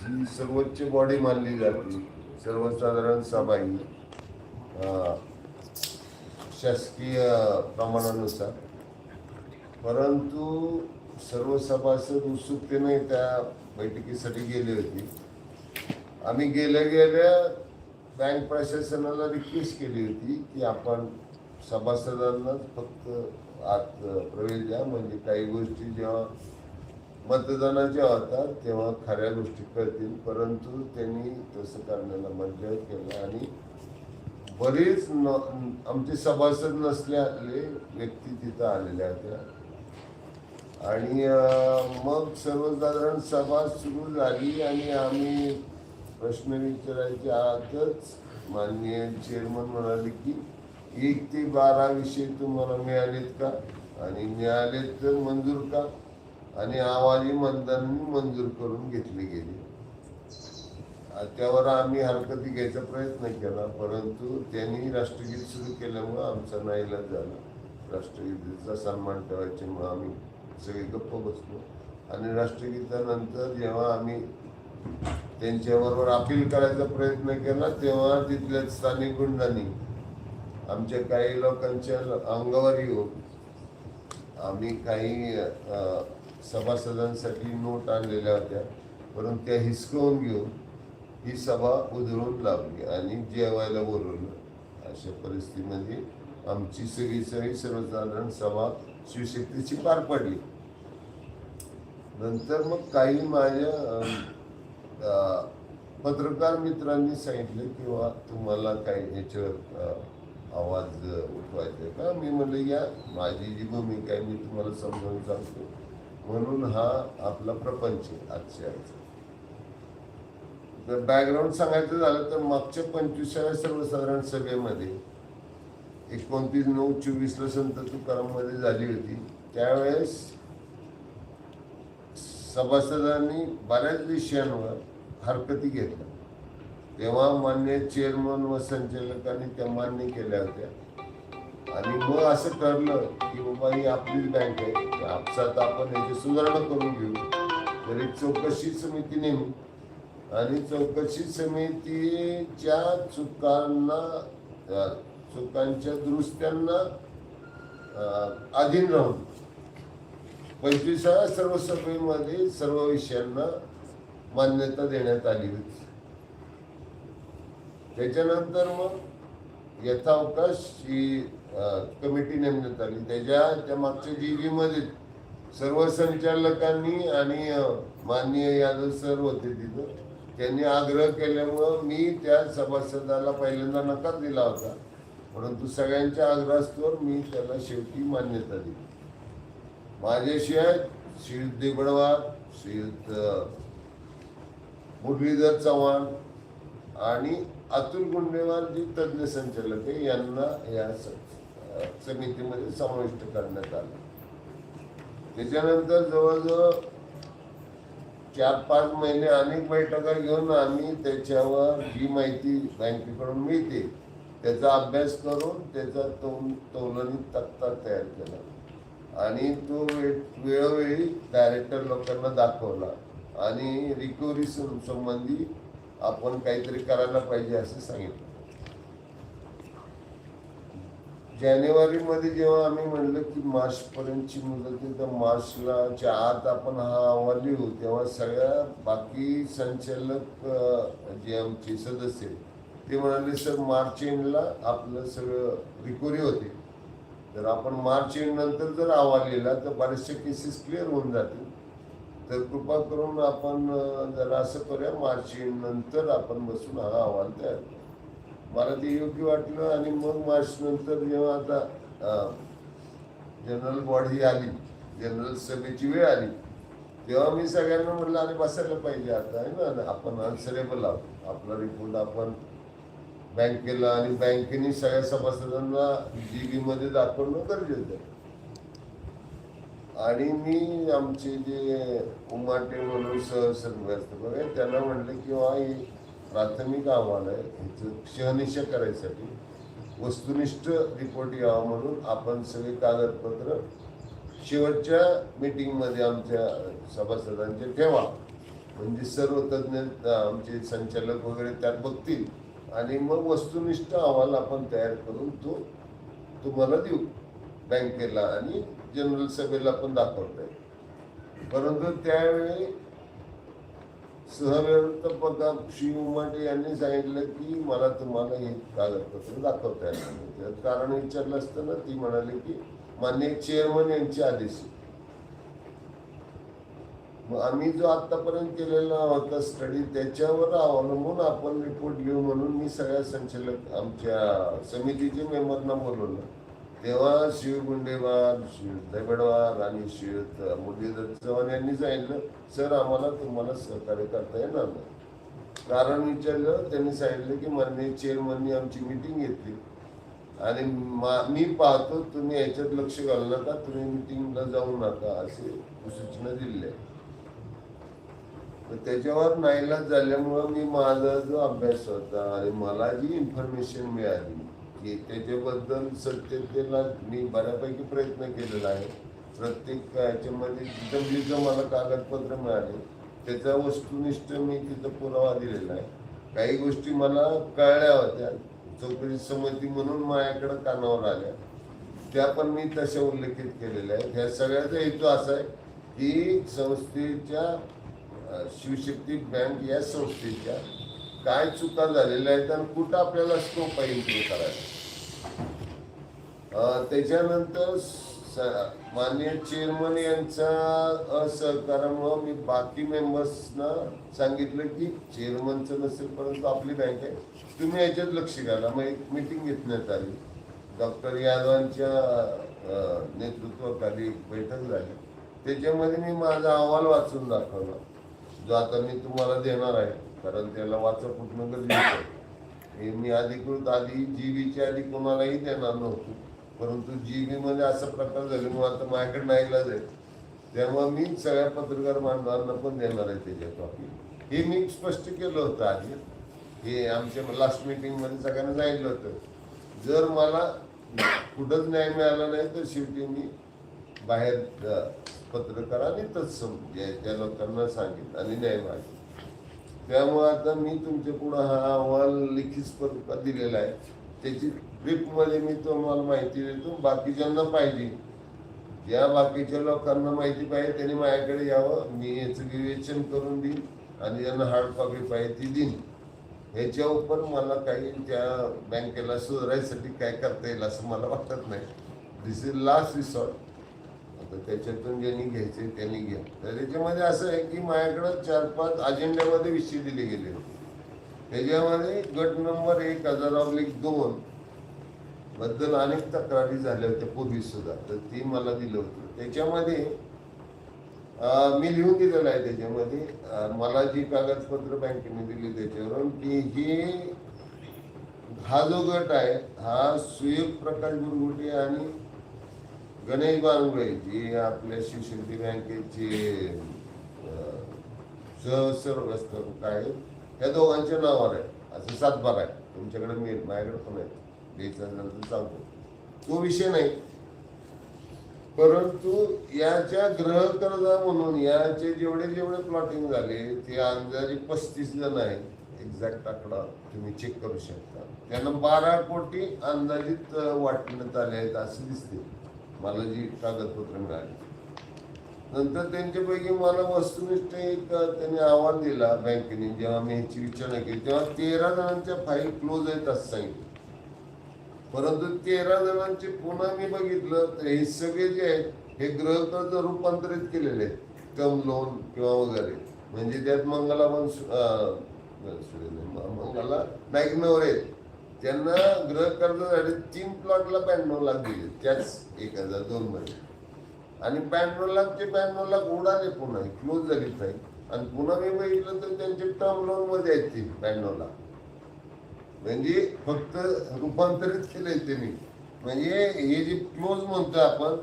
ही सर्वोच्च बॉडी मानली जाते. सर्वसाधारण सभा ही शासकीय प्रमाणानुसार. परंतु सर्व सभासद उत्सुकतेने त्या बैठकीसाठी गेले होते. आम्ही गेल्या गेल्या बँक प्रशासनाला रिक्वेस्ट केली होती की आपण सभासदांनाच फक्त आत प्रवेश द्या. म्हणजे काही गोष्टी जेव्हा मतदानाच्या होतात तेव्हा खऱ्या गोष्टी कळतील परंतु त्यांनी तसं करण्याला मज्जाव केला आणि बरेच न आमचे सभासद नसलेले व्यक्ती तिथं आलेल्या होत्या. आणि मग सर्वसाधारण सभा सुरू झाली आणि आम्ही प्रश्न विचारायच्या आतच माननीय चेअरमन म्हणाले की एक ते बारा विषय तुम्हाला मिळालेत का? आणि मिळालेत तर मंजूर का? आणि आवाजी मतदानांनी मंजूर करून घेतली गेली. त्यावर आम्ही हरकती घ्यायचा प्रयत्न केला परंतु त्यांनी राष्ट्रगीत सुरू केल्यामुळं आमचा नाईलाज झाला. राष्ट्रगीताचा सन्मान ठेवायचे मग आम्ही सगळे गप्प बसलो. आणि राष्ट्रगीतानंतर जेव्हा आम्ही त्यांच्याबरोबर अपील करायचा प्रयत्न केला तेव्हा तिथल्या स्थानिक गुंडांनी आमच्या काही लोकांच्या अंगावर येऊन आम्ही काही सभासदांसाठी नोट आणलेल्या होत्या. परंतु त्या हिसकवून घेऊन ही सभा उधळून लावली आणि जेवायला बोलवलं. अशा परिस्थितीमध्ये आमची सगळी सगळी सर्वसाधारण सभा शिवशक्तीची पार पडली. नंतर मग काही माझ्या पत्रकार मित्रांनी सांगितलं किंवा तुम्हाला काही याच्यावर आवाज उठवायचा आहे का? मी म्हणलं या माझी जी भूमिका आहे मी तुम्हाला समजावून सांगतो. म्हणून हा आपला प्रपंच आहे आजच्या जर बॅकग्राऊंड सांगायचं झालं तर मागच्या पंचवीसाव्या सर्वसाधारण सभेमध्ये एकोणतीस नऊ चोवीसला संत तुकाराममध्ये झाली होती. त्यावेळेस सभासदांनी बऱ्याच विषयांवर हरकती घेतल्या. तेव्हा मान्य चेअरमन व संचालकांनी त्या मान्य केल्या होत्या. आणि मग असं ठरलं की बाबा ही आपलीच बँक आहे. त्या आपसात आपण याची सुधारणा करून घेऊ. तरी चौकशी समिती नेमू आणि चौकशी समितीच्या चुकांना चुकांच्या दुरुस्त्यांना अधीन राहून पंचवीसाव्या सर्व सभेमध्ये सर्व विषयांना मान्यता देण्यात आली होती. त्याच्यानंतर मग यथावकाश ही कमिटी नेमण्यात आली. त्याच्या त्या मागच्या जी जी मध्ये सर्व संचालकांनी आणि माननीय यादव सर होते तिथं. त्यांनी आग्रह केल्यामुळं मी त्या सभासदाला पहिल्यांदा नकार दिला होता. परंतु सगळ्यांच्या आग्रहास्तवर मी त्याला शेवटी मान्यता दिली. माझ्याशिवाय श्रीयुत देबडवार श्रीयुत मुरलीधर चव्हाण आणि अतुल गुंडेवार जी तज्ज्ञ संचालक आहे यांना या समितीमध्ये समाविष्ट करण्यात आलं. त्याच्यानंतर जवळजवळ चार पाच महिने अनेक बैठका घेऊन आम्ही त्याच्यावर जी माहिती बँकेकडून मिळते त्याचा अभ्यास करून त्याचा तोल तोलनी तक्ता तयार केला. आणि तो वे- वेळोवेळी डायरेक्टर लोकांना दाखवला. आणि रिकव्हरी संबंधी आपण काहीतरी करायला पाहिजे असं सांगितलं. जानेवारीमध्ये जेव्हा आम्ही म्हणलं की मार्चपर्यंतची मुदत तर मार्चलाच्या आत आपण हा अहवाल लिहू. तेव्हा सगळ्या बाकी संचालक जे आमचे सदस्य ते म्हणाले सर मार्च एंडला आपलं सगळं रिकव्हरी होते. तर आपण मार्च एंड नंतर जर अहवाल लिहिला तर बऱ्याचशा केसेस क्लिअर होऊन जातील. तर कृपा करून आपण जरा असं करूया. मार्च नंतर आपण बसून हा अहवाल तयार मला ते योग्य वाटलं आणि मग मार्च नंतर जेव्हा आता जनरल बॉडी आली जनरल सभेची वेळ आली तेव्हा मी सगळ्यांना म्हटलं आणि बसायला पाहिजे आता आहे ना? आपण आन्सरेबल आहोत. आपला रिपोर्ट आपण बँकेला आणि बँकेने सगळ्या सभासदांना जी मध्ये दाखवणं गरजेचं आहे. आणि मी आमचे जे उमाटे म्हणून असतं बघा त्यांना म्हटलं की बा हे प्राथमिक अहवाल आहे. ह्याचं शहनिशा करायसाठी वस्तुनिष्ठ रिपोर्ट यावा म्हणून आपण सगळे कागदपत्र शेवटच्या मीटिंगमध्ये आमच्या सभासदांचे ठेवा. म्हणजे सर्व तज्ज्ञ आमचे संचालक वगैरे त्यात बघतील. आणि मग वस्तुनिष्ठ अहवाल आपण तयार करून तो तुम्हाला देऊ बँकेला. आणि जनरल सभेला पण दाखवता परंतु त्यावेळी सहव्यवस्थापक श्री उमाटे यांनी सांगितलं की मला तुम्हाला हे कागदपत्र दाखवता येणार कारण विचारलं असताना ती म्हणाली की मान्य चेअरमन यांचे आदेश मग आम्ही जो आतापर्यंत केलेला होता स्टडी त्याच्यावर अवलंबून आपण रिपोर्ट लिहू म्हणून मी सगळ्या संचालक आमच्या समितीचे मेंबरना बोलवलं. तेव्हा शिव गुंडेवार शिव दगडवार आणि शिव मुरलीधर चव्हाण यांनी सांगितलं सर आम्हाला तुम्हाला सहकार्य करता येणार नाही. कारण विचारलं त्यांनी सांगितलं की माननीय चेअरमननी आमची मिटिंग घेतली. आणि मी पाहतो तुम्ही याच्यात लक्ष घालू नका तुम्ही मिटिंगला जाऊ नका असे सूचना दिल्या तर त्याच्यावर नाईलाज झाल्यामुळं मी माझा जो अभ्यास होता आणि मला जी इन्फॉर्मेशन मिळाली की त्याच्याबद्दल सत्यतेला मी बऱ्यापैकी प्रयत्न केलेला आहे. प्रत्येक याच्यामध्ये जिथं मला कागदपत्र मिळाले त्याचा वस्तुनिष्ठ मी तिथं पुरावा दिलेला आहे. काही गोष्टी मला कळल्या होत्या. चौकशी समिती म्हणून माझ्याकडं कानावर आल्या. त्या पण मी तशा उल्लेखित केलेल्या आहेत. ह्या सगळ्याचा हेतू असा आहे की संस्थेच्या शिवशक्ती बँक या संस्थेच्या काय चुका झालेल्या आहेत आणि कुठं आपल्याला स्कोप आहे इम्प्रूव्ह करायला? त्याच्यानंतर माननीय चेअरमन यांच्या असहकारामुळं मी बाकी मेंबर्सना सांगितलं की चेअरमनचं नसेल परंतु आपली बँक आहे. तुम्ही याच्यात लक्ष घाला. मग एक मिटिंग घेतण्यात आली. डॉक्टर यादवांच्या नेतृत्वाखाली एक बैठक झाली. त्याच्यामध्ये मी माझा अहवाल वाचून दाखवला. जो आता मी तुम्हाला देणार आहे कारण त्याला वाचा फुटणं गरजेचं हे मी अधिकृत आधी जीबीच्या आधी कोणालाही देणार नव्हतो. परंतु जीबी मध्ये असा प्रकार झाले मग आता माझ्याकडे नाहीलाच आहे. तेव्हा मी सगळ्या पत्रकार बांधवांना पण देणार आहे त्याच्या कॉपी हे मी स्पष्ट केलं होतं आधी. हे आमच्या लास्ट मिटिंगमध्ये सगळ्यांना सांगितलं होतं. जर मला कुठंच न्याय मिळाला नाही तर शेवटी मी बाहेर पत्रकारांनी तत्सम ज्या त्या लोकांना सांगितलं आणि न्याय मागितला. त्यामुळे आता मी तुमच्या पुढं हा अहवाल लिखित स्वरूपात दिलेला आहे. त्याची ब्रीफमध्ये मी तुम्हाला माहिती देतो बाकीच्यांना पाहिजे. ज्या बाकीच्या लोकांना माहिती पाहिजे त्यांनी माझ्याकडे यावं. मी याचं विवेचन करून देईन आणि ज्यांना हार्ड कॉपी पाहिजे ती देईन. ह्याच्या उपर मला काही त्या बँकेला सुधारायसाठी काय करता येईल असं मला वाटत नाही. दिस इज लास्ट रिसॉर्ट आता त्याच्यातून ज्यांनी घ्यायचे त्यांनी घ्या. तर त्याच्यामध्ये असं आहे की माझ्याकडं चार पाच अजेंड्यामध्ये विषय दिले गेले होते. त्याच्यामध्ये गट नंबर एक हजार ऑब्लिक दोन बद्दल अनेक तक्रारी झाल्या होत्या पूर्वी सुद्धा. तर ती मला दिलं होतं. त्याच्यामध्ये मी लिहून दिलेलं आहे त्याच्यामध्ये. मला जी कागदपत्र बँकेने दिली त्याच्यावरून की ही हा जो गट आहे हा सुयोग प्रकाश गुरगुटे आणि गणेश बांगवे जे आपल्या शिवशक्ती बँकेचे अं, आहेत या दोघांच्या नावावर आहे असं सातबार आहे. तुमच्याकडे मी माझ्याकडे पण आहे नंतर सांगतो. तो विषय नाही. परंतु याच्या गृहकर्जा म्हणून याचे जेवढे जेवढे प्लॉटिंग झाले ते अंदाजे पस्तीस जण आहेत. एक्झॅक्ट आकडा तुम्ही चेक करू शकता. त्यांना बारा कोटी अंदाजित वाटण्यात आले आहेत असं दिसते मला जी कागदपत्र मिळाली. नंतर त्यांच्यापैकी मला वस्तुनिष्ठ एक त्यांनी अहवाल दिला बँकेने. जेव्हा मी ह्याची विचारणा केली तेव्हा तेरा जणांच्या फाईल क्लोज आहेत असं सांगितलं. परंतु तेरा जणांचे पुन्हा मी बघितलं तर हे सगळे जे आहेत हे गृहकर्ज रूपांतरित केलेले आहेत. टर्म लोन किंवा वगैरे. म्हणजे त्यात मंगला पण मंगला नाईक नवरे आहेत. त्यांना गृहकर्जासाठी तीन प्लॉटला ब्याण्णव लाख दिले. त्याच एक हजार दोन मध्ये. आणि ब्याण्णव लाखचे ब्याण्णव लाख उडाले पुन्हा. क्लोज झाली नाही आणि पुन्हा मी बघितलं तर त्यांचे टर्म लोनमध्ये आहेत ती ब्याण्णव लाख. म्हणजे फक्त रूपांतरित केलंय त्यांनी. म्हणजे हे जे क्लोज म्हणतो आपण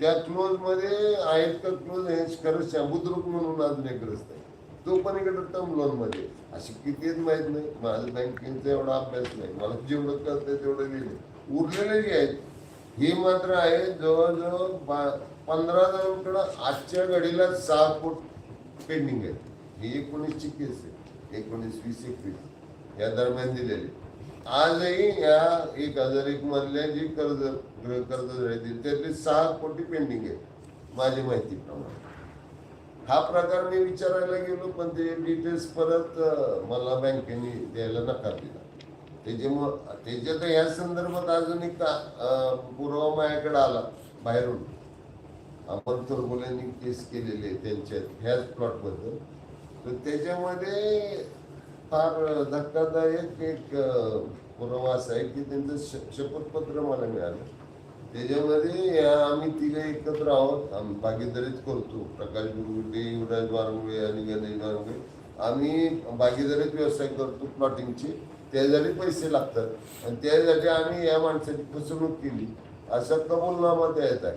त्या क्लोजमध्ये आहेत का क्लोज हे खरंच बुद्रुक म्हणून अजून एक ग्रस्त आहे तो पण इकडे टर्म लोनमध्ये अशी किती माहीत माहीत नाही. माझं बँकिंगचा एवढा अभ्यास नाही. मला जेवढं कळतंय तेवढं लिहिले उरलेले जे आहेत हे मात्र आहे जवळजवळ बा- पंधरा जणांकडं आजच्या घडीला सहा कोट पेंडिंग आहे ही एकोणीसची केस आहे. एकोणीस वीस एकवीस. या दरम्यान दिलेली. आजही या एक हजार एक मधल्या जी कर्ज गृह कर्ज राहतील त्यातले सहा कोटी पेंडिंग आहे माझी माहितीप्रमाणे. हा प्रकार मी विचारायला गेलो पण ते डिटेल्स परत मला बँकेने द्यायला नकार दिला. त्याच्यामुळं त्याच्यात ह्या संदर्भात अजून एक पुरावा माझ्याकडे आला बाहेरून. आपण थोरगोल्यांनी केस केलेली आहे त्यांच्यात ह्याच प्लॉटबद्दल तर त्याच्यामध्ये फार धक्कादायक एक पुरावा असा आहे की त्यांचं श- शपथपत्र मला मिळालं. त्याच्यामध्ये या आम्ही तिघे एकत्र आहोत. आम्ही भागीदारीच करतो. प्रकाश गुरुगुटे युवराज बारंगुळे आणि गणेश बारंगुळे आम्ही भागीदारीत व्यवसाय करतो प्लॉटिंगचे. त्यासाठी पैसे लागतात. आणि त्यासाठी आम्ही या माणसाची फसवणूक केली. असा कबूलनामा द्यायचा आहे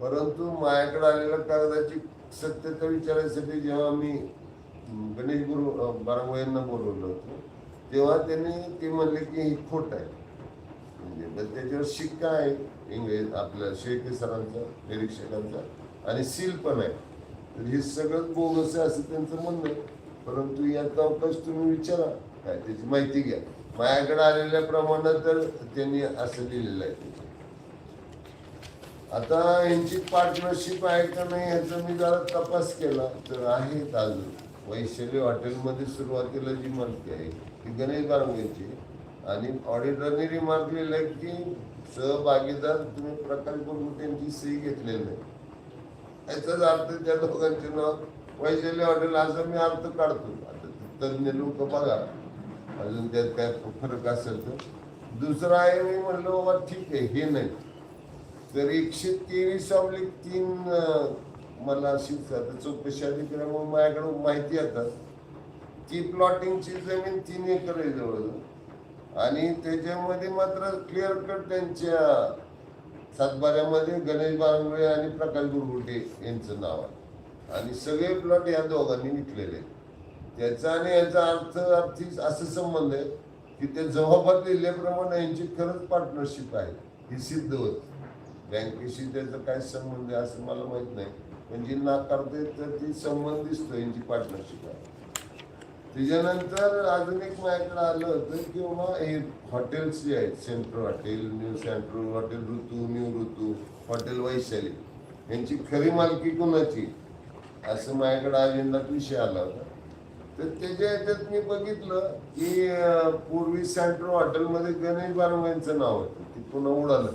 परंतु माझ्याकडे आलेल्या कागदाची सत्यता विचारायसाठी जेव्हा मी गणेश गुरु अं, यांना बोलवलं होतं. तेव्हा त्यांनी ते म्हणले की ही खोट आहे. म्हणजे त्याच्यावर शिक्का आहे इंग्रज आपल्या शेळके सरांचा निरीक्षकांचा आणि सील पण आहे. तर हे सगळं बोगस आहे असं त्यांचं म्हणणं आहे. परंतु याचा अवकाश तुम्ही विचारा. काय त्याची माहिती घ्या. माझ्याकडे आलेल्या प्रमाणात तर त्यांनी असं लिहिलेलं आहे आता यांची पार्टनरशिप आहे का नाही ह्याचा मी जरा तपास केला. तर आहेत अजून. वैशाली हॉटेलमध्ये सुरुवातीला जी मालकी आहे ती गणेश बारंगेची. आणि ऑडिटरने रिमार्क आहे की सहभागीदार तुम्ही प्रकार गुरुकुट त्यांची सही घेतलेली आहे. याचाच अर्थ त्या दोघांचे नाव वैशाली हॉटेल असा मी अर्थ काढतो. आता तज्ज्ञ लोक बघा. अजून त्यात काय फरक असेल तर. दुसरं आहे मी म्हणलं बाबा ठीक आहे हे नाही. तर एकशे तेवीस ऑब्लिक तीन मला शिवसात चौकशी अधिकाऱ्यामुळे माझ्याकडे माहिती येतात ती प्लॉटिंगची जमीन तीन एकर आहे जवळ. आणि त्याच्यामध्ये मात्र क्लिअर कट त्यांच्या सातबाऱ्यामध्ये गणेश बारंगळे आणि प्रकाश गुरगुटे यांचं नाव आहे. आणि सगळे प्लॉट या दोघांनी विकलेले आहेत. त्याचा आणि याचा अर्थ अर्थी असं संबंध आहे की ते जबाबात लिहिल्याप्रमाणे यांची खरंच पार्टनरशिप आहे. ही सिद्ध होत. बँकेशी त्याचा काय संबंध आहे असं मला माहीत नाही. पण जी नाकारते तर ती संबंध दिसतो यांची पार्टनरशिप आहे त्याच्यानंतर अजून एक माझ्याकडे आलं होतं की बाबा हे हॉटेल्स जे आहेत Centro hotel new Centro hotel Rutu new Rutu hotel Vaishali यांची खरी मालकी कोणाची? असं माझ्याकडे अजेंडात विषय आला होता. तर त्याच्या याच्यात मी बघितलं की पूर्वी सेंट्रो हॉटेलमध्ये गणेश बारंगांचं नाव होतं. ते पुन्हा उडालं.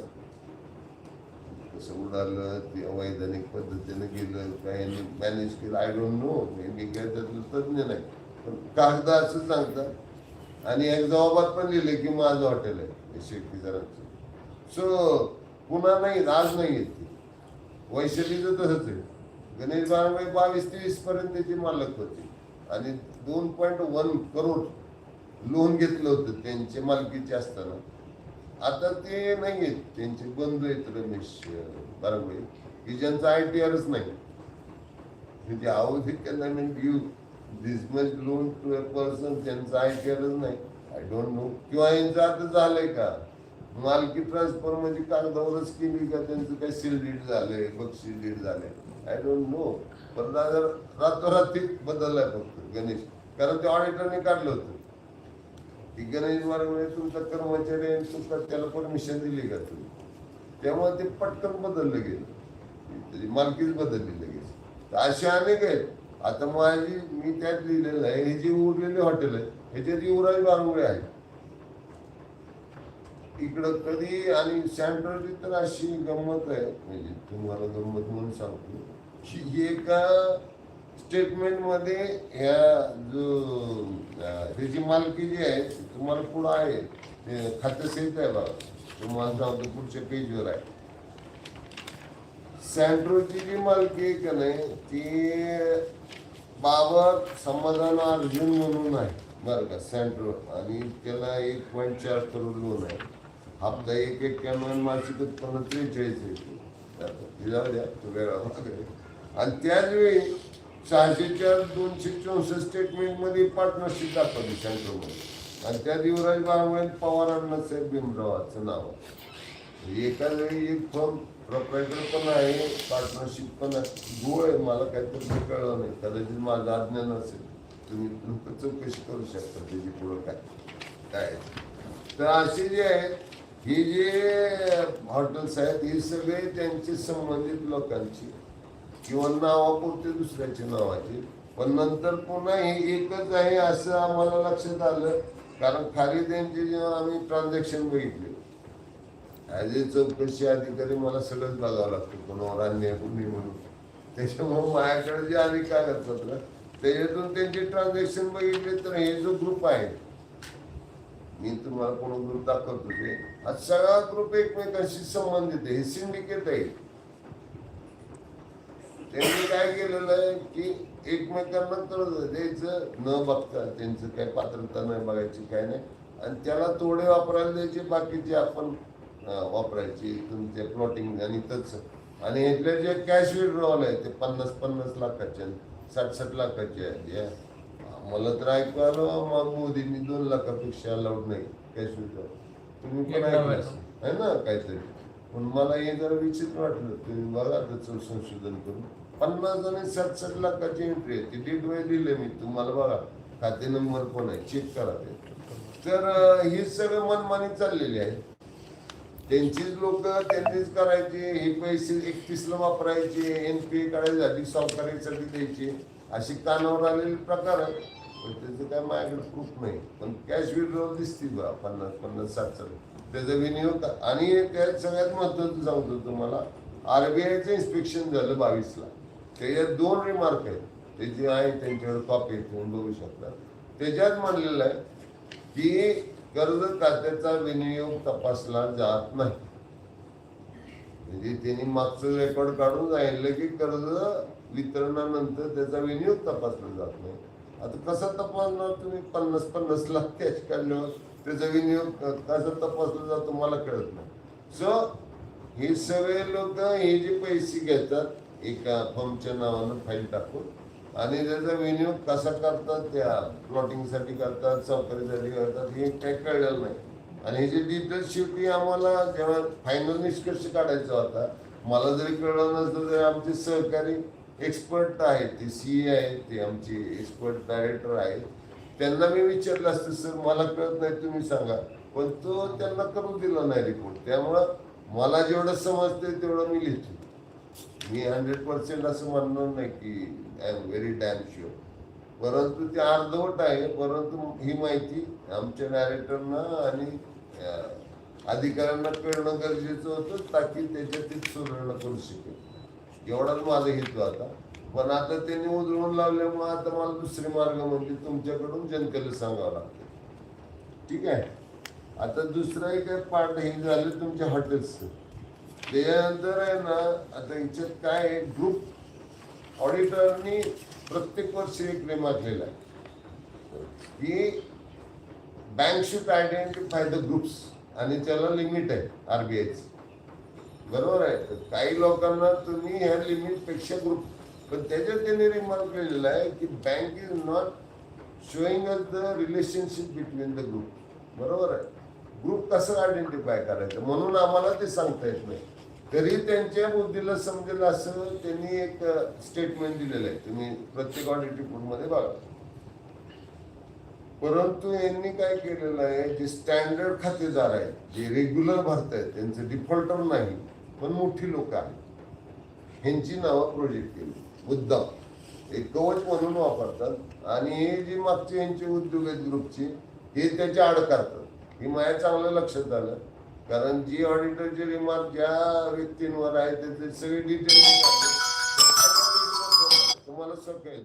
कसं उडालं ते अवैधानिक पद्धतीने गेलं काय मॅनेज केलं. आय डोंट नो मी काय त्यातलं तज्ञ नाही. पण कागद असं सांगतात. आणि एक जबाबात पण लिहिले की माझं हॉटेल आहे. शेट्टी सरांचं सो पुन्हा नाही आज नाही येत ती. वैशालीचं तसंच आहे. गणेश बाराबाई बावीस तेवीस पर्यंत त्याची मालक होते. आणि दोन पॉईंट वन करोड लोन घेतलं होतं त्यांचे मालकीचे असताना. आता ते नाही आहेत त्यांचे बंधू आहेत रमेश बरोबर की ज्यांचा आय टी आरच नाही. म्हणजे how they can this much loan to a person त्यांचा आय टी आरच नाही. आय डोंट नो किंवा यांचं आता झालंय का? मालकी ट्रान्सफर म्हणजे कागदावरच केली का? त्यांचं काही सील झालंय बक्षीस डीड झालंय. आय डोंट नो पण आता रातोरात्री बदललाय फक्त गणेश. कारण ते ऑडिटरने काढलं होतं. की गणेश तुमचा कर्मचारी आहे, तुमचा त्याला परमिशन दिली का तुम्ही? त्यामुळे ते पटकन बदललं गेलं. त्याची मालकीच बदलली लगेच. तर असे अनेक आहेत. आता माझी मी त्यात लिहिलेलं आहे हे जे उरलेले हॉटेल आहे ह्याच्यात युवराज बारंगुळे आहे इकडं कधी आणि सँट्रलची तर अशी गंमत आहे. म्हणजे तुम्हाला गंमत म्हणून सांगतो. की एका स्टेटमेंटमध्ये ह्या जो त्याची ह्याची मालकी जी आहे तुम्हाला पुढं आहे. ते खात्यासहित आहे बघा. तुम्हाला सांगतो पुढच्या पेजवर आहे. सँट्रोची जी मालकी आहे का नाही ती बाबत समाधान अर्जुन म्हणून आहे. बरं का सँट्रो आणि त्याला एक पॉईंट चार करोड लोन आहे. हप्ता एक एक्क्याण्णव मासिक उत्पन्न त्रेचाळीस आहे. जाऊ द्या वेळा आणि त्याच वेळी सहाशे चार दोनशे चौसष्ट स्टेटमेंटमध्ये पार्टनरशिप दाखवली सँट्रोमध्ये आणि त्या युवराज बाळामुळे पवारांना साहेब भीमरावाचं नाव. एका वेळी एक फर्म प्रोप्रायटर पण आहे पार्टनरशिप पण आहे. गो आहे मला काहीतरी कळलं नाही. कदाचित माझं अज्ञान असेल. तुम्ही लोक चौकशी करू शकता त्याची पुढं काय. काय आहे. तर असे जे आहेत हे जे हॉटेल्स आहेत हे सगळे त्यांचे संबंधित लोकांची किंवा नावापुरते दुसऱ्याचे नावाचे. पण नंतर पुन्हा हे एकच आहे असं आम्हाला लक्षात आलं. कारण खाली त्यांचे जेव्हा आम्ही ट्रान्झॅक्शन बघितले ॲज ए चौकशी अधिकारी मला सगळंच बघावं लागतं कोणावर अन्याय कुणी म्हणून. त्याच्यामुळे माझ्याकडे जे आधी कागदपत्र त्याच्यातून त्यांचे ट्रान्झॅक्शन बघितले तर हे जो ग्रुप आहे मी तुम्हाला कोण ग्रुप दाखवतो ते हा सगळा ग्रुप एकमेकांशी संबंधित आहे हे सिंडिकेट आहे. त्यांनी काय केलेलं आहे की एकमेकांना कर्ज द्यायचं न बघता त्यांचं काय पात्रता नाही बघायची काय नाही. आणि त्याला तोडे वापरायला द्यायचे बाकीचे आपण वापरायचे. तुमचे प्लॉटिंग आणि तच आणि इथले जे कॅश विड्रॉल आहे ते पन्नास पन्नास लाखाचे साठ साठ लाखाचे आहे या. मला तर ऐकू आलं मग मोदींनी दोन लाखापेक्षा अलाउड नाही कॅश विड्रॉल तुम्ही पण ऐकलं असेल. है ना काहीतरी. पण मला हे जरा विचित्र वाटलं. तुम्ही बघा त्याचं संशोधन करून. पन्नास आणि साठ लाखाची एंट्री आहे. ती डेट वेळ दिले मी. तुम्हाला बघा खाते नंबर कोण आहे. चेक करा ते. तर ही सगळं मनमानी चाललेली आहे. त्यांचीच लोक त्यांनीच करायचे. हे पैसे एकतीसला वापरायचे. एन पी ए काढायसाठी सावकारीसाठी द्यायचे. अशी कानावर आलेले प्रकार आहेत. पण त्याचं काय माझ्याकडे प्रूफ नाही. पण कॅश विड्रॉल दिसतील बा. पन्नास पन्नास सात साठ. त्याचा विनियोग आणि त्यात सगळ्यात महत्त्वाचं सांगतो तुम्हाला. आरबीआयचं इन्स्पेक्शन झालं बावीसला. ते दोन रिमार्क आहेत. ते जे आहे त्यांच्याकडे कॉपी आहेत तुम्ही बघू शकता. त्याच्यात म्हणलेलं आहे की कर्ज खात्याचा विनियोग तपासला जात नाही. म्हणजे त्यांनी मागचं रेकॉर्ड काढून सांगितलं की कर्ज वितरणानंतर त्याचा विनियोग तपासला जात नाही. आता कसा तपासणार तुम्ही? पन्नास पन्नास लाख कॅश काढल्यावर त्याचा विनियोग कसा तपासला जातो? मला कळत नाही. सो हे सगळे लोक हे जे पैसे घेतात एका फर्मच्या नावानं फाईल टाकून. आणि त्याचा विनियोग कसा करतात त्या प्लॉटिंगसाठी करतात चौकरीसाठी करतात हे काही कळलेलं नाही. आणि हे जे डिटेल्स शेवटी आम्हाला जेव्हा फायनल निष्कर्ष काढायचा होता मला जरी कळलं नसतं तरी आमचे सहकारी एक्सपर्ट आहेत ते सी ए आहेत ते आमचे एक्सपर्ट डायरेक्टर आहेत. त्यांना मी विचारलं असतं सर मला कळत नाही तुम्ही सांगा. पण तो त्यांना करू दिला नाही रिपोर्ट त्यामुळं मला जेवढं समजते तेवढं मी लिहितो. मी हंड्रेड पर्सेंट असं म्हणणार नाही की I am very damn sure परंतु ते अर्धवट आहे परंतु ही माहिती आमच्या डायरेक्टरना आणि अधिकाऱ्यांना कळणं गरजेचं होतं ताकी त्याच्यातील सुधारणा करू शकेल. एवढाच माझा हेतू आता. पण आता त्यांनी उजळून लावल्यामुळे आता मला दुसरे मार्ग म्हणजे तुमच्याकडून जनतेला सांगावं लागतं. ठीक आहे? आता दुसरं एक पार्ट हे झालं तुमच्या हॉटेल्सचं त्याच्यानंतर आहे ना आता याच्यात काय आहे? ग्रुप ऑडिटरनी प्रत्येक वर्षी एक रेमाकलेला आहे. की bank should identify the groups आणि त्याला लिमिट आहे आरबीआयचं बरोबर आहे? तर काही लोकांना तुम्ही ह्या लिमिटपेक्षा ग्रुप पण त्याच्यात त्यांनी रिमार्क केलेला आहे की bank is not showing us the relationship between the group बरोबर आहे? ग्रुप कसं आयडेंटिफाय करायचं? म्हणून आम्हाला ते सांगता येत नाही. तरी त्यांच्या बुद्धीला समजेल असं त्यांनी एक स्टेटमेंट दिलेलं आहे. तुम्ही प्रत्येक ऑडिट रिपोर्टमध्ये बघा. परंतु यांनी काय केलेलं आहे जे स्टँडर्ड खातेदार आहेत जे रेग्युलर भरतायत त्यांचं डिफॉल्टर नाही पण मोठी लोक आहेत. ह्यांची नावं प्रोजेक्ट केली. मुद्दाम. एक कवच म्हणून वापरतात. आणि हे जे मागचे यांचे उद्योग आहेत ग्रुपचे हे त्याच्या आड करतात. हे माझ्या चांगलं लक्षात आलं. कारण जी ऑडिटरची रिमार्क ज्या व्यक्तींवर आहे त्याचे सगळे डिटेल तुम्हाला सगळं येईल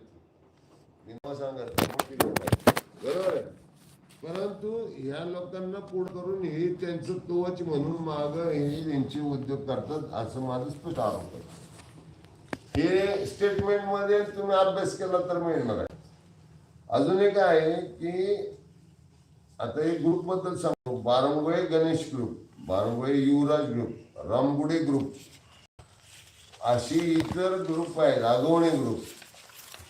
सांगा बरोबर आहे? परंतु ह्या लोकांना पुढ करून हे त्यांचं कवच म्हणून माग हे त्यांचे उद्योग करतात असं माझं स्पष्ट आरोप आहे. हे स्टेटमेंटमध्ये तुम्ही अभ्यास केला तर मिळणार आहे. अजून एक आहे की आता एक ग्रुपबद्दल सांगतो. Barangole Ganesh group Barangole Yuvraj group Ramgude group अशी इतर ग्रुप आहेत राघवणे ग्रुप.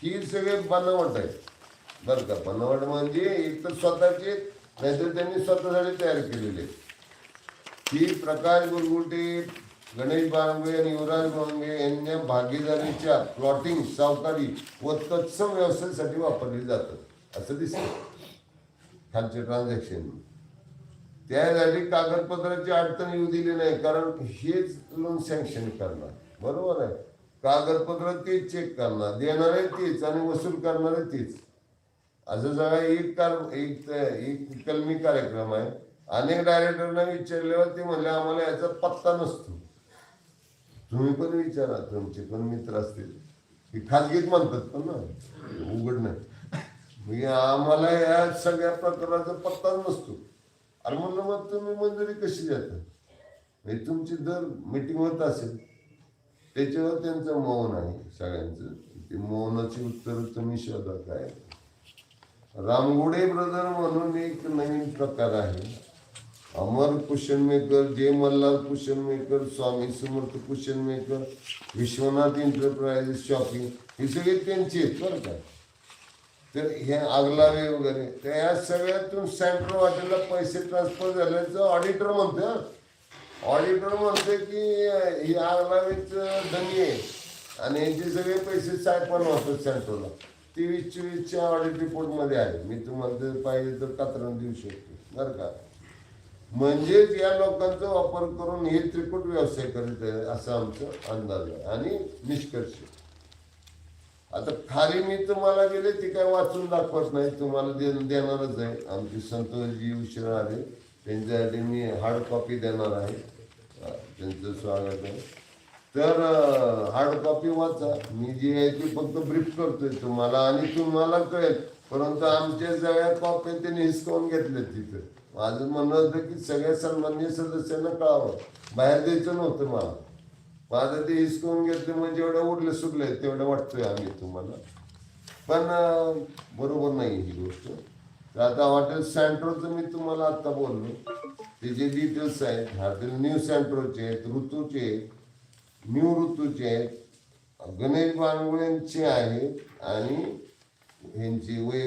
ही सगळे बनावट आहेत. बरं का बनावट म्हणजे एक तर स्वतःचे नाहीतर त्यांनी स्वतःसाठी तयार केलेले आहेत. ही प्रकाश गुरगुटे गणेश बांगवे आणि युवराज बांगे यांच्या भागीदारीच्या प्लॉटिंग सावकारी व तत्सम व्यवस्थेसाठी वापरली जातात. असं दिसतं खालचे ट्रान्झॅक्शन त्यासाठी कागदपत्राची अडचण येऊ दिली नाही कारण हेच लोन सँक्शन करणार. बरोबर आहे? कागदपत्र तेच चेक करणार. देणारे तेच आणि वसूल करणारे तेच. असं सगळं एक कार एक एक कलमी कार्यक्रम आहे. अनेक डायरेक्टरना विचारल्यावर ते म्हणले आम्हाला याचा पत्ता नसतो. तुम्ही पण विचारा तुमचे पण मित्र असतील. की खाजगीत म्हणतात पण ना. उघड नाही. म्हणजे आम्हाला या सगळ्या प्रकाराचा पत्ता नसतो. अरे म्हणलं मग तुम्ही मंजुरी कशी देता? म्हणजे तुमची दर मिटिंग होत असेल त्याच्यावर त्यांचं मौन आहे सगळ्यांचं. ते मौनाची उत्तर तुम्ही शोधा काय. रामगुडे ब्रदर म्हणून एक नवीन प्रकार आहे. Amar cushion maker Jai Malhar cushion maker Swami Samarth cushion maker Vishwanath enterprises shopping हे सगळे त्यांचे आहेत बरं का. तर हे आगलावे वगैरे. तर या सगळ्यातून सेंट्रल हॉटेलला पैसे ट्रान्सफर झाल्याचं ऑडिटर म्हणतं ऑडिटर म्हणते की ही आगलावेच धनी आहे. आणि यांचे सगळे पैसे सायपन होतात सेंट्रलला तेवीस चोवीसच्या ऑडिट रिपोर्टमध्ये आहे. मी तुम्हाला जर पाहिजे तर कात्रण देऊ शकतो. बरं का? म्हणजेच या लोकांचा वापर करून हे त्रिकूट व्यवसाय करीत आहे असा आमचा अंदाज आहे. आणि निष्कर्ष. आता खाली मी तुम्हाला गेले ते काय वाचून दाखवत नाही तुम्हाला दे देणारच आहे. आमचे संतोषजी उशिरा आले त्यांच्यासाठी मी हार्ड कॉपी देणार आहे. त्यांचं स्वागत आहे. तर हार्ड कॉपी वाचा. मी जी आहे ती फक्त ब्रीफ करतोय तुम्हाला आणि तुम्हाला कळेल. परंतु आमच्या सगळ्या कॉप्या त्यांनी हिसकावून घेतल्या तिथं. माझं म्हणणं होतं की सगळ्या सन्मान्य सदस्यांना कळावं. बाहेर द्यायचं नव्हतं मला. माझं ते हिसकवून घेतले म्हणजे एवढं उरले सुटले तेवढं वाटतोय आम्ही तुम्हाला. पण बरोबर नाही ही गोष्ट. तर आता हॉटेल सँट्रोचं मी तुम्हाला आत्ता बोललो. त्याचे डिटेल्स आहेत हॉटेल न्यू सँट्रोचे आहेत ऋतूचे आहेत न्यू ऋतूचे आहेत. गणेश बांगुळेंचे आहेत आणि ह्यांची वय